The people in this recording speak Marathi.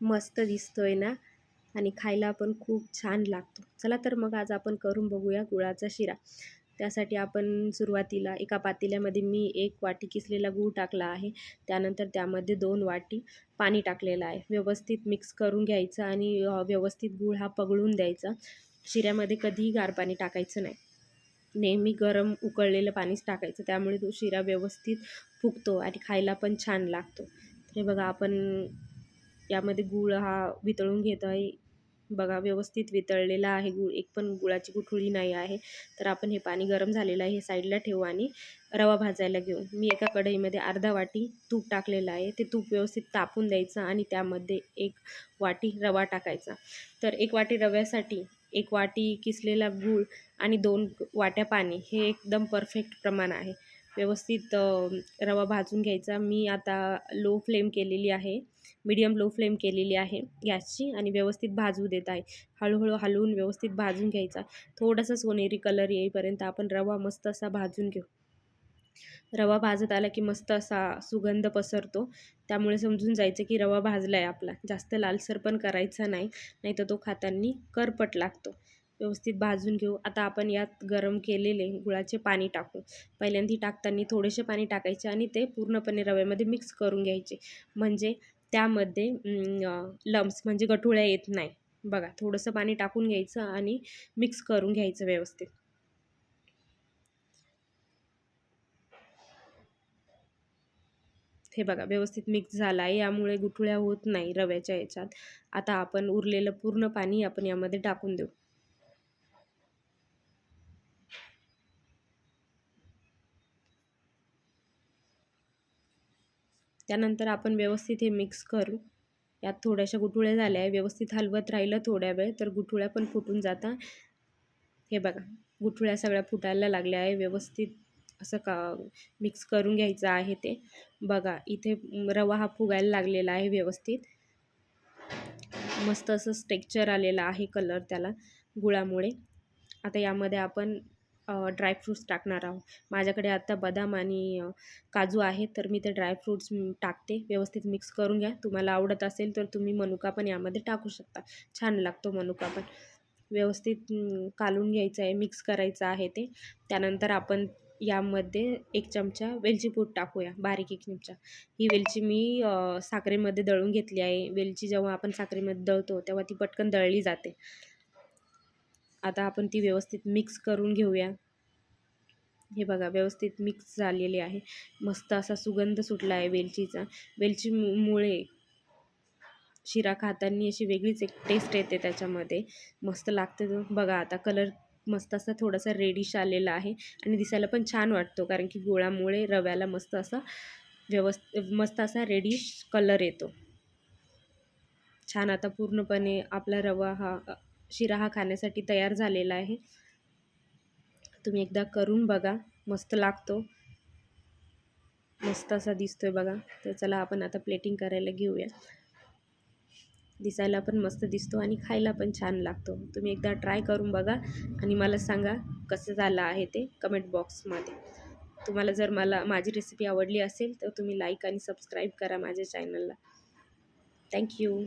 मस्त दिसतोय ना? आणि खायला पण खूप छान लागतो. चला तर मग आज आपण करून बघूया गुळाचा शिरा. त्यासाठी आपण सुरुवातीला एका पातेल्यामध्ये मी एक वाटी किसलेला गूळ टाकला आहे. त्यानंतर त्यामध्ये दोन वाटी पाणी टाकलेलं आहे. व्यवस्थित मिक्स करून घ्यायचं आणि व्यवस्थित गूळ हा पगळून द्यायचा. शिऱ्यामध्ये कधीही गार पाणी टाकायचं नाही. नेहमी गरम उकळलेलं पाणीच टाकायचं. त्यामुळे तो शिरा व्यवस्थित फुगतो आणि खायला पण छान लागतो. हे बघा आपण यामध्ये गूळ हा वितळून घेत आहे. बघा व्यवस्थित वितळलेला आहे गूळ. एक पण गुळाची गुठळी नाही आहे. तर आपण हे पाणी गरम झालेलं आहे हे साईडला ठेवू आणि रवा भाजायला घेऊ. मी एका कढईमध्ये अर्धा वाटी तूप टाकलेलं आहे. ते तूप व्यवस्थित तापून द्यायचं आणि त्यामध्ये एक वाटी रवा टाकायचा. तर एक वाटी रव्यासाठी एक वाटी किसलेला गूळ आणि दोन वाट्या पाणी हे एकदम परफेक्ट प्रमाण आहे. व्यवस्थित रवा भाजून घ्यायचा. मी आता लो फ्लेम केलेली आहे. मीडियम लो फ्लेम केलेली आहे गॅसची आणि व्यवस्थित भाजू देत आहे. हळूहळू हलवून व्यवस्थित भाजून घ्यायचा. थोडासा सोनेरी कलर येईपर्यंत आपण रवा मस्त असा भाजून घेऊ. रवा भाजत आला की मस्त असा सुगंध पसरतो. त्यामुळे समजून जायचं की रवा भाजला आहे आपला. जास्त लालसर पण करायचा नाही. नाही तर तो खाताना करपट लागतो. व्यवस्थित भाजून घेऊ. आता आपण यात गरम केलेले गुळाचे पाणी टाकू. पहिल्यांदा टाकताना थोडेसे पाणी टाकायचे आणि ते पूर्णपणे रव्यामध्ये मिक्स करून घ्यायचे. म्हणजे त्यामध्ये लम्स म्हणजे गठुळ्या येत नाही. बघा थोडंसं पाणी टाकून घ्यायचं आणि मिक्स करून घ्यायचं व्यवस्थित. हे बघा व्यवस्थित मिक्स झाला आहे यामुळे गुठुळ्या होत नाही रव्याच्या याच्यात. आता आपण उरलेलं पूर्ण पाणी आपण यामध्ये टाकून देऊ. त्यानंतर आपण व्यवस्थित हे मिक्स करू. यात थोड्याशा गुठुळ्या झाल्या. आहे व्यवस्थित हलवत राहिलं थोड्या वेळ तर गुठुळ्या पण फुटून जाता. हे बघा गुठुळ्या सगळ्या फुटायला लागल्या आहे. व्यवस्थित असं का मिक्स करून घ्यायचं आहे ते. बघा इथे रवा हा फुगायला लागलेला आहे व्यवस्थित. मस्त असं स्टेक्चर आलेलं आहे कलर त्याला गुळामुळे. आता यामध्ये आपण ड्रायफ्रूट्स टाकणार आहोत. माझ्याकडे आता बदाम आणि काजू आहे तर मी ते ड्रायफ्रूट्स टाकते. व्यवस्थित मिक्स करून घ्या. तुम्हाला आवडत असेल तर तुम्ही मनुका पण यामध्ये टाकू शकता. छान लागतो मनुका पण. व्यवस्थित कालून घ्यायचं आहे मिक्स करायचं आहे ते. त्यानंतर आपण यामध्ये एक चमचा वेलची पूड टाकूया बारीक एक चमचा ही वेलची मी साखरेमध्ये दळून घेतली आहे. वेलची जेव्हा आपण साखरेमध्ये दळतो तेव्हा ती पटकन दळली जाते. आता आपण ती व्यवस्थित मिक्स करून घेऊया. हे बघा व्यवस्थित मिक्स झालेले आहे. मस्त असा सुगंध सुटला आहे वेलचीचा. वेलची मुळे शिरा खाताना अशी वेगळीच एक टेस्ट येते त्याच्यामध्ये. मस्त लागते बघा आता कलर मस्त असा थोडासा रेडिश आलेला आहे आणि दिसायला पण छान वाटतो कारण की गुळामुळे रव्याला मस्त असा व्यवस्थ मस्त असा रेडिश कलर येतो. छान आता पूर्णपणे आपला रवा हा शिरा हा खाण्यासाठी तयार झालेला आहे. तुम्ही एकदा करून बघा. मस्त लागतो. मस्त असा दिसतोय बघा. तर चला आपण आता प्लेटिंग करायला घेऊया. दिसायला पण मस्त दिसतो आणि खायला पण छान लागतो. तुम्ही एकदा ट्राय करून बघा आणि मला सांगा कसं झालं आहे ते कमेंट बॉक्समध्ये तुम्हाला जर मला माझी रेसिपी आवडली असेल तर तुम्ही लाईक आणि सबस्क्राईब करा माझ्या चॅनलला थँक्यू